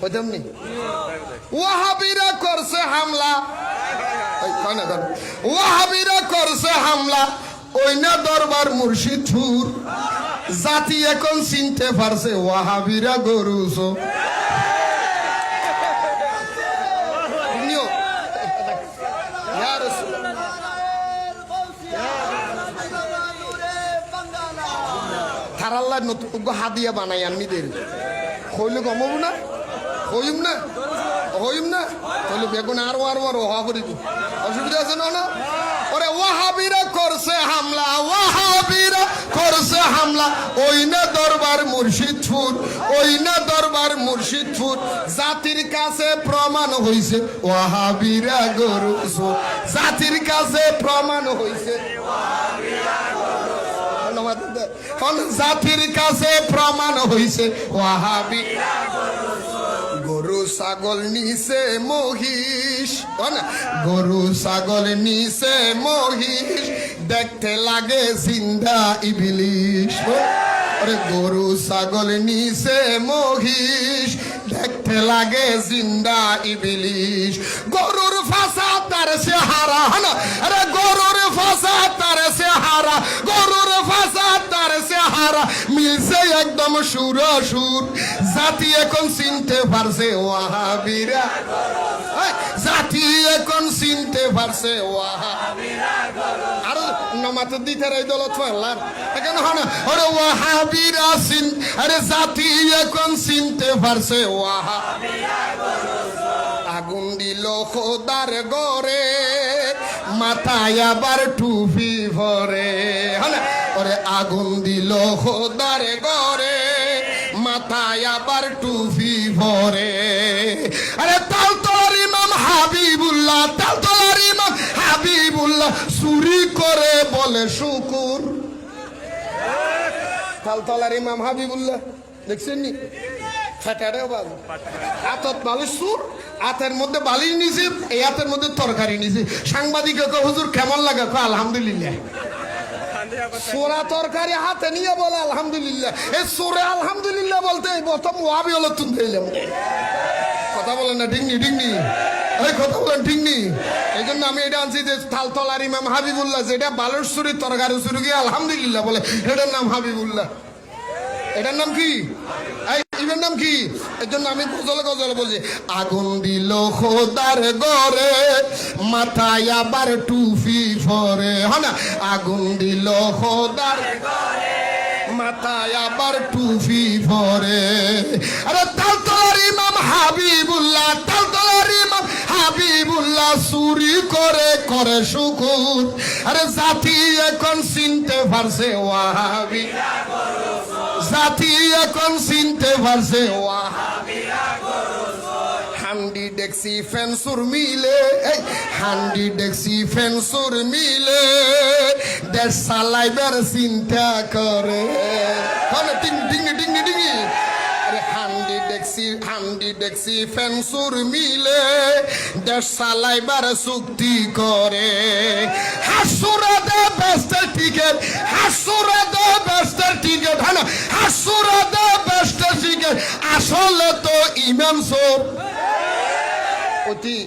কইতাম নি ওয়াহাবিরা করছে হামলা। ওয়াহাবিরা করছে হামলা। ওই না দরবার মুর্শিদপুর জাতি এখন চিনতে পারছে, ওয়াহাবিরা গরুস। থারাল্লাহ নতুন হাদিয়া বানাই আনমিদের হইলে কমাবো না? হইম না হইম না তাহলে বেগুন আরও আরও আরও হওয়া করি অসুবিধা আছে না না ওরে ওয়াহাবিরা করছে হামলা ওয়াহাবিরা করছে হামলা ওই না দরবার মুর্শিদপুর ওই না দরবার মুর্শিদপুর জাতির কাছে প্রমাণ হইছে ওয়াহাবিরা গরু জাতির কাছে প্রমাণ হইছে জাতির কাছে প্রমাণ হইছে ওয়াহাবি ছাগল নিছে মহিষ। গরু ছাগল নিছে মহিষ। দেখতে লাগে জিন্দা ইবিলিশ। আরে গরু ছাগল নিছে মহিষ। দেখতে লাগে জিন্দা ইবিলিশ। গরুর ফাঁসা তার সে হারা হনা আরে গরুর ফাঁসা তার সে হারা গরুর ফাঁসা হারা মিলছে একদম সুর সুর। জাতি এখন চিনতে পারছে, ওয়াহাবিরা। জাতি এখন চিনতে পারছে, ওয়াহাবিরা। আর, নমাতে দলত এখন হনা আরে, ওয়াহাবিরা আরে, জাতি এখন চিনতে পারছে ওয়াহা আগুন দিল খোদার গরে মাথায় আবার টুপি ভরে। হলে ওরে আগুন দিল খোদার গরে মাথায় আবার টুপি ভরে। আরে তালতলার ইমাম হাবিবুল্লাহ তালতলার ইমাম হাবিবুল্লাহ, চুরি করে বলে শুকুর। তালতলার ইমাম হাবিবুল্লাহ, দেখছেন নি? ফেটারেও বাজে বালিশ সুর মধ্যে বালিশ নিছে, এই হাতের মধ্যে তরকারি নিছে। সাংবাদিক হুজুর কেমন লাগে? আলহামদুলিল্লাহ। সোরা তরকারি হাতে নিয়ে বলে, আলহামদুলিল্লাহ। এই সোরে আলহামদুলিল্লাহ বলতে এই প্রথম ওয়াবি হলো তুমি দিলাম কথা বলেন না, ডিংনি ডিংনি। এই কথা বলেন, ডিংনি। এই জন্য আমি এটা আনছি যে তালতলার ইমাম হাবিবুল্লাহ যেটা বালুর সুরি তরকারি সুরি গিয়ে আলহামদুলিল্লাহ বলে, এটার নাম হাবিবুল্লাহ। এটার নাম কি? এই ইভের নাম কি? এর জন্য আমি গজলে গজলে বলছি, আগুন দিল খোদার গরে মাথায় আবার টুপি ফরে হ্যাঁ আগুন দিল খোদার মাথায় আবার ফরে আরে তালতলার ইমাম হাবিবুল্লাহ তালতলার ইমাম হাবিবুল্লাহ চুরি করে করে শুকুর। আরে জাতি এখন চিনতে পারছে, ওয়াহাবি। জাতি এখন চিনতে পারছে হান্ডি ডেক্সি, ফেন্সুর মিলে হান্ডি ডেক্সি, ফেন্সুর মিলে দেশ চালাইবার চিন্তা করে। মানে ডিং ডিং ডিং ডিঙি হান্ডি ডেক্সি হান্ডি ডেক্সি, ফেন্সুর মিলে দেশ চালাইবার চুক্তি করে। হাসুরা দে টিকেট হাসুরা দে বেস্টের টিকেট হ্যাঁ না হাসুরা দে বেস্টের টিকেট আসলে তো ইমাম সব অতি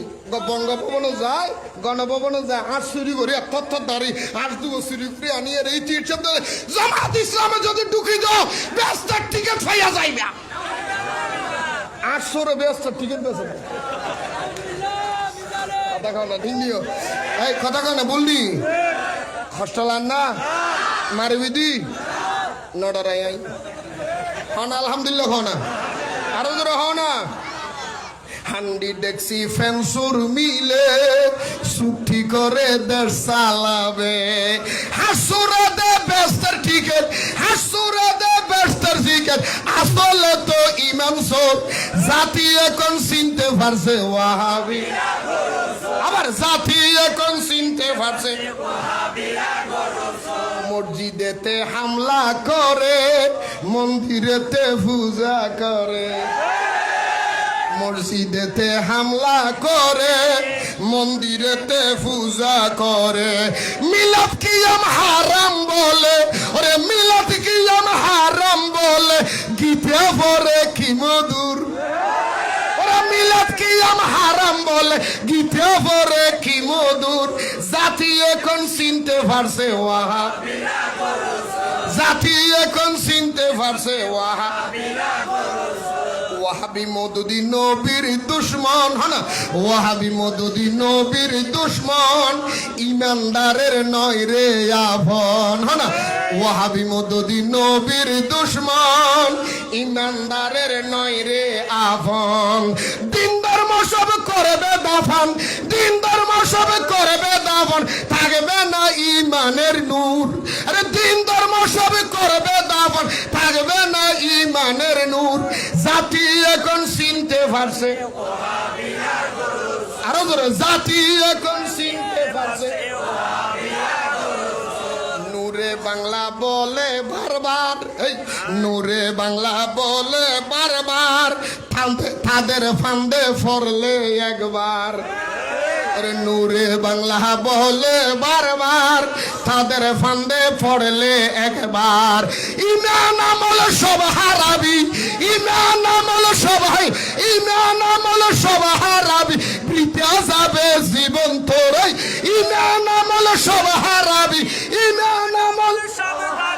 বঙ্গভবনে যায় গণভবনে যায় হাত চুরি করে তথ্য দাঁড়ি হাত দুবো চুরি করে আনি আর এই তীর শব্দ জামাত ইসলামে যদি ঢুকি যাও ব্যস্তার টিকিট পাইয়া যাইবে আটশোর ব্যস্তার টিকিট বেছে কথা না এই কথা বললি হস্টেল আন না মারবি দি নডরাই আই হন আলহামদুলিল্লাহ হও না আরও জোরে হও না হান্ডি ডেক্সি ফেন্সুর মিলে সুখি করে দেশ চালাবে হাসুরা দে ব্যস্তার টিকেট হাসুরা দে ব্যস্তার টিকেট আসলে তো ইমাম সব জাতি এখন চিনতে পারছে ওয়াহাবি আবার জাতি এখন চিনতে পারছে। মসজিদেতে হামলা করে, মন্দিরেতে পূজা করে। মসজিদেতে হামলা করে, মন্দিরেতে পূজা করে। মিলাদ কিয়াম হারাম বলে, ওরে মিলাদ কিয়াম হারাম বলে, গীতে পরে কি মধুর। আম হারাম বলে, গীতে পরে কি মধুর, জাতি এখন চিনতে পারছে, ওয়াহা। জাতি এখন চিনতে পারছে, ওয়াহা। ওয়াহাবি নবীর দুশ্মন হনা ওয়াহাবি নবীর দুশ্মন, ইমানদারের নয় রে আভন হনা ওয়াহাবি নবীর দুশ্মন, ইমানদারের নয় রে আভন করবে দাফন দিন ধর্ম সব করবে দাফন, থাকবে না ইমানের নূর। আরে দিন ধর্ম সব করবে দাফন, থাকবে না ইমানের নূর। জাতি এখন চিনতে পারছে। আরও ধরে, জাতি এখন চিনতে পারছে। নূরে বাংলা বলে বারবার নূরে বাংলা বলে বারবার তাদের ফান্দে ফরলে একবার। নূরে বাংলা বলে বারবার, তাদের ফান্দে পড়লে একবার। ইমান আমল সব হারাবি ইমান আমল সবাই ইমান আমল সব হারাবি বৃতা যাবে জীবন তোরাই ইমান আমল সব হারাবি ইমান আমল বৃতা যাবে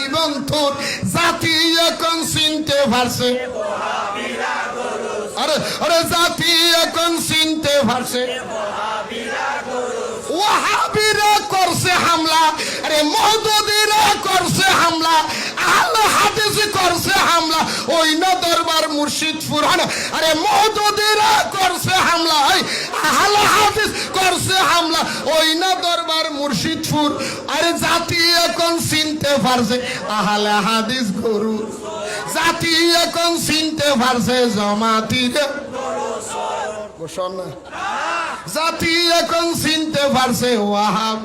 জীবন জাতি এখন চিনতে পারছে আরে আরে জাতি এখন চিনতে পারছে ওয়াহাবিরা করছে হামলা আরে মহদুদিরা করছে হামলা। আল হাদিস দরবার মুর্শিদপুর হ্যাঁ আরে মহদুদিরা করছে হামলা আল হাদিস করছে হামলা। ওই না দরবার মুর্শিদপুর। আরে জাতি এখন চিনতে পারছে, আহলে হাদিস গরু। জাতি এখন চিনতে পারছে, জমাতিরে। জাতি এখন চিনতে পারছে, ওয়াহাব।